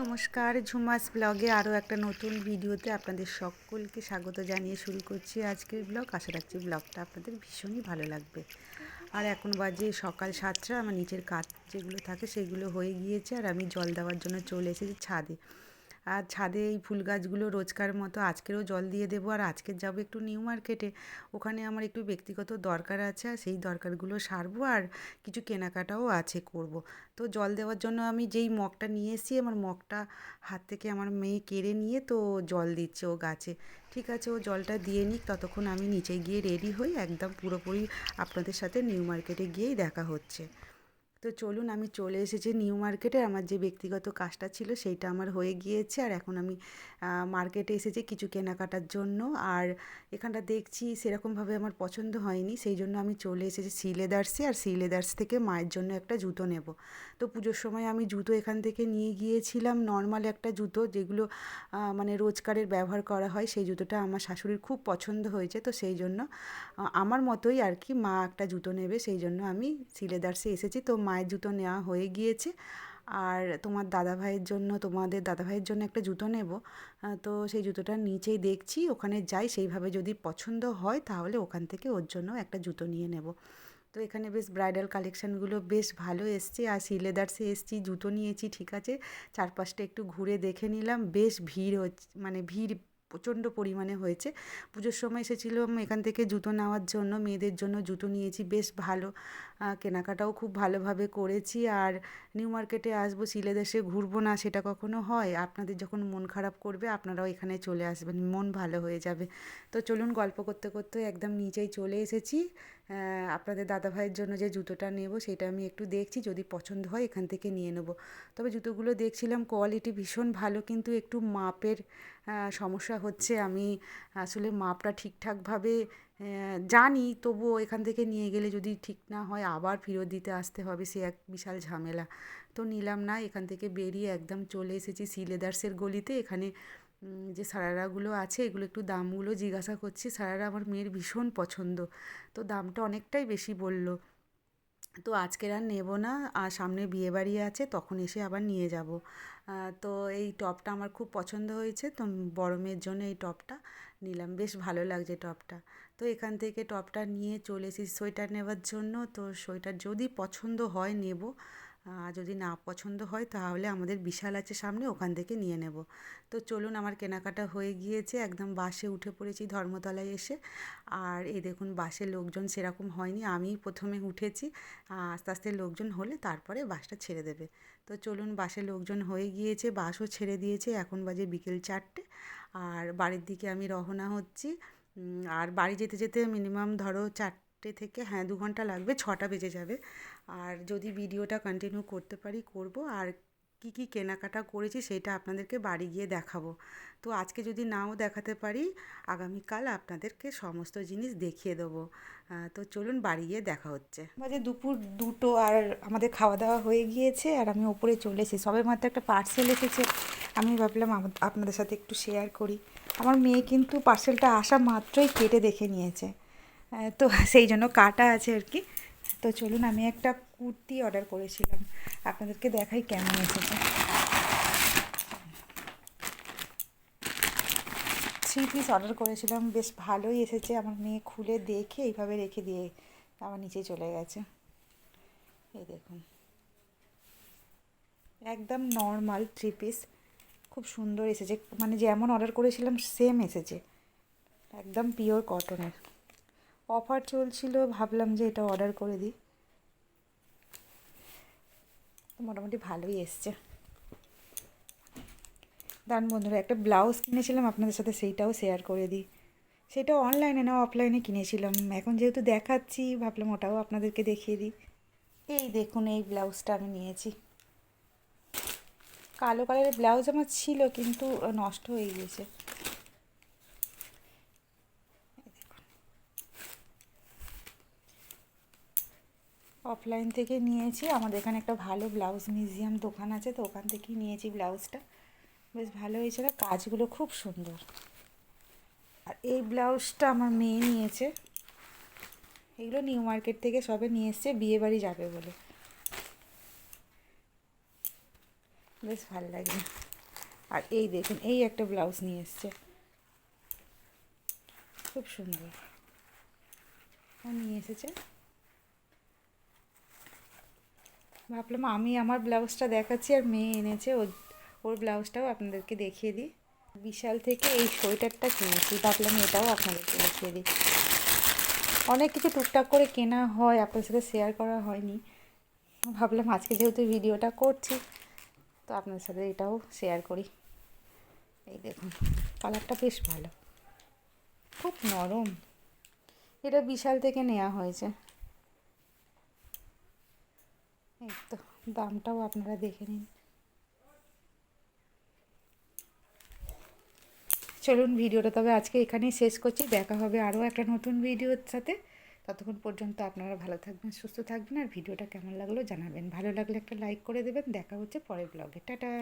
নমস্কার, ঝুমাস ব্লগে আরও একটা নতুন ভিডিওতে আপনাদের সকলকে স্বাগত জানিয়ে শুরু করছি আজকের ব্লগ। আশা রাখছি ব্লগটা আপনাদের ভীষণই ভালো লাগবে। আর এখন বাজে সকাল সাতটা, আমার নিচের কাজ যেগুলো থাকে সেগুলো হয়ে গিয়েছে আর আমি জল দেওয়ার জন্য চলে এসেছি ছাদে। আর ছাদে এই ফুল গাছগুলো রোজকার মতো আজকেরও জল দিয়ে দেবো আর আজকের যাব একটু নিউ মার্কেটে। ওখানে আমার একটু ব্যক্তিগত দরকার আছে আর সেই দরকারগুলো সারবো আর কিছু কেনাকাটাও আছে করব। তো জল দেওয়ার জন্য আমি যেই মগটা নিয়ে এসেছি, আমার মগটা হাত থেকে আমার মেয়ে কেড়ে নিয়ে তো জল দিচ্ছে ও গাছে। ঠিক আছে, ও জলটা দিয়ে নিক, ততক্ষণ আমি নিচে গিয়ে রেডি হই, একদম পুরোপুরি আপনাদের সাথে নিউ মার্কেটে গিয়েই দেখা হচ্ছে। তো চলুন আমি চলে এসেছি নিউ মার্কেটে। আমার যে ব্যক্তিগত কাজটা ছিল সেইটা আমার হয়ে গিয়েছে। আর এখন আমি মার্কেটে এসেছি কিছু কেনাকাটার জন্য। আর এখানটা দেখছি সেরকমভাবে আমার পছন্দ হয়নি। সেই জন্য আমি চলে এসেছি সি লেদার্সে। আর সি লেদার্স থেকে মায়ের জন্য একটা জুতো নেব। তো পুজোর সময় আমি জুতো এখান থেকে নিয়ে গিয়েছিলাম। নর্মাল একটা জুতো যেগুলো মানে রোজকারের ব্যবহার করা হয়, সেই জুতোটা আমার শাশুড়ির খুব পছন্দ হয়েছে। তো সেই জন্য আমার মতোই আর কি মা একটা জুতো নেবে। সেই জন্য আমি সি লেদার্সে এসেছি। তো মায়ের জুতো নেওয়া হয়ে গিয়েছে। আর তোমার দাদা ভাইয়ের জন্য, তোমাদের দাদা ভাইয়ের জন্য একটা জুতো নেব। তো সেই জুতোটার নিচেই দেখছি, ওখানে যাই, সেইভাবে যদি পছন্দ হয়, তাহলে ওখান থেকে ওর জন্য একটা জুতো নিয়ে নেব। তো এখানে বেশ ব্রাইডাল কালেকশানগুলো বেশ ভালো এসছে। আর সি লেদার্সে এসছি, জুতো নিয়েছি, ঠিক আছে। চারপাশটা একটু ঘুরে দেখে নিলাম। বেশ ভিড় হচ্ছে মানে ভিড় প্রচণ্ড পরিমাণে হয়েছে। পুজোর সময় এসেছিলাম এখান থেকে জুতো নেওয়ার জন্য, মেয়েদের জন্য জুতো নিয়েছি, বেশ ভালো। কেনাকাটাও খুব ভালোভাবে করেছি। আর নিউ মার্কেটে আসব সিলেদেশে ঘুরবো না, সেটা কখনো হয়? আপনাদের যখন মন খারাপ করবে, আপনারাও এখানে চলে আসবেন, মন ভালো হয়ে যাবে। তো চলুন গল্প করতে করতে একদম নিচেই চলে এসেছি। আপনাদের দাদা ভাইয়ের জন্য যে জুতোটা নেব সেটা আমি একটু দেখছি, যদি পছন্দ হয় এখান থেকে নিয়ে নেব। তবে জুতোগুলো দেখছিলাম কোয়ালিটি ভীষণ ভালো, কিন্তু একটু মাপের সমস্যা হচ্ছে। আমি আসলে মাপটা ঠিকঠাকভাবে জানি, তবুও এখান থেকে নিয়ে গেলে যদি ঠিক না হয় আবার ফেরত দিতে আসতে হবে, সে এক বিশাল ঝামেলা। তো নিলাম না, এখান থেকে বেরিয়ে একদম চলে এসেছি সিলেদার্সের গলিতে। এখানে যে সারারাগুলো আছে, এগুলো একটু দামগুলো জিজ্ঞাসা করছি। সারারা আমার মেয়ের ভীষণ পছন্দ। তো দামটা অনেকটাই বেশি বলল। তো আজকের আর নেব না, আর সামনে বিয়েবাড়ি আছে, তখন এসে আবার নিয়ে যাব। তো এই টপটা আমার খুব পছন্দ হয়েছে, তো বড় মেয়ের জন্য এই টপটা নিলাম। বেশ ভালো লাগছে টপটা। তো এখান থেকে টপটা নিয়ে চলে সোয়েটার নেওয়ার জন্য। তো সোয়েটার যদি পছন্দ হয়, নেব। যদি না পছন্দ হয় তাহলে আমাদের বিশাল আছে সামনে, ওখান থেকে নিয়ে নেব। তো চলুন আমার কেনাকাটা হয়ে গিয়েছে, একদম বাসে উঠে পড়েছি ধর্মতলায় এসে। আর এই দেখুন বাসে লোকজন সেরকম হয়নি, আমি প্রথমে উঠেছি আস্তে আস্তে লোকজন হলে তারপরে বাসটা ছেড়ে দেবে। তো চলুন বাসে লোকজন হয়ে গিয়েছে, বাসও ছেড়ে দিয়েছে, এখন বাজে বিকেল চারটে। আর বাড়ির দিকে আমি রওনা হচ্ছি আর বাড়ি যেতে যেতে মিনিমাম ধরো চারটে থেকে হ্যাঁ দু ঘণ্টা লাগবে, ছটা বেজে যাবে। আর যদি ভিডিওটা কন্টিনিউ করতে পারি, করব। আর কী কী কেনাকাটা করেছি সেটা আপনাদেরকে বাড়ি গিয়ে দেখাবো। তো আজকে যদি নাও দেখাতে পারি, আগামীকাল আপনাদেরকে সমস্ত জিনিস দেখিয়ে দেবো। তো চলুন বাড়ি গিয়ে দেখা হচ্ছে। বাজে দুপুর দুটো আর আমাদের খাওয়া দাওয়া হয়ে গিয়েছে আর আমি ওপরে চলে এসেছি। সবে মাত্র একটা পার্সেল এসেছে। আমি ভাবলাম আপনাদের সাথে একটু শেয়ার করি। আমার মেয়ে কিন্তু পার্সেলটা আসা মাত্রই কেটে দেখে নিয়েছে। তো সেই জন্য কাটা আছে আর কি। তো চলুন, আমি একটা কুর্তি অর্ডার করেছিলাম। আপনাদেরকে দেখাই কেমন এসেছে। থ্রি পিস অর্ডার করেছিলাম, বেশ ভালোই এসেছে। আমার মেয়ে খুলে দেখে এইভাবে রেখে দিয়ে আমার নিচে চলে গেছে। এই দেখুন। একদম নর্মাল থ্রি পিস খুব সুন্দর এসেছে। মানে যেমন অর্ডার করেছিলাম সেম এসেছে। একদম পিওর কটনের অফার চলছিল, ভাবলাম যে এটা অর্ডার করে দিই। মোটামুটি ভালোই এসছে। দান বন্ধুরা, একটা ব্লাউজ কিনেছিলাম, আপনাদের সাথে সেইটাও শেয়ার করে দিই। সেটা অনলাইনে না অফলাইনে কিনেছিলাম। এখন যেহেতু দেখাচ্ছি, ভাবলাম ওটাও আপনাদেরকে দেখিয়ে দিই। এই দেখুন, এই ব্লাউজটা আমি নিয়েছি। কালো কালারের ব্লাউজ আমার ছিল, কিন্তু নষ্ট হয়ে গিয়েছে। অফলাইন থেকে নিয়েছি। আমাদের এখানে একটা ভালো ব্লাউজ মিউজিয়াম দোকান আছে, তো ওখান থেকেই নিয়েছি ব্লাউজটা। বেশ ভালো হয়েছিল, কাজগুলো খুব সুন্দর। আর এই ব্লাউজটা আমার মেয়ে নিয়েছে। এগুলো নিউ মার্কেট থেকে সবে নিয়ে এসছে বিয়েবাড়ি যাবে বলে। বেশ ভালো লাগে আর এই দেখুন, এই একটা ব্লাউজ নিয়ে এসছে। খুব সুন্দর। নিয়ে এসেছে। ভাবলাম আমি আমার ব্লাউজটা দেখাচ্ছি আর মেয়ে এনেছে, ওর ওর ব্লাউজটাও আপনাদেরকে দেখিয়ে দিই। বিশাল থেকে এই সোয়েটারটা কিনেছি, ভাবলাম এটাও আপনাদেরকে দেখিয়ে দিই। অনেক কিছু টুকটাক করে কেনা হয় আপনার সাথে শেয়ার করা হয়নি। ভাবলাম আজকে যেহেতু ভিডিওটা করছি, তো আপনার সাথে এটাও শেয়ার করি। এই দেখুন কালারটা বেশ ভালো। খুব নরম। এটা বিশাল থেকে নেওয়া হয়েছে। এই তো, দামটাও আপনারা দেখে নিন। চলুন ভিডিওটা তবে আজকে এখানেই শেষ করছি। দেখা হবে আরও একটা নতুন ভিডিওর সাথে। ততক্ষণ পর্যন্ত আপনারা ভালো থাকবেন, সুস্থ থাকবেন আর ভিডিওটা কেমন লাগল জানাবেন। ভালো লাগলে একটা লাইক করে দেবেন। দেখা হচ্ছে পরের ব্লগে টাটা!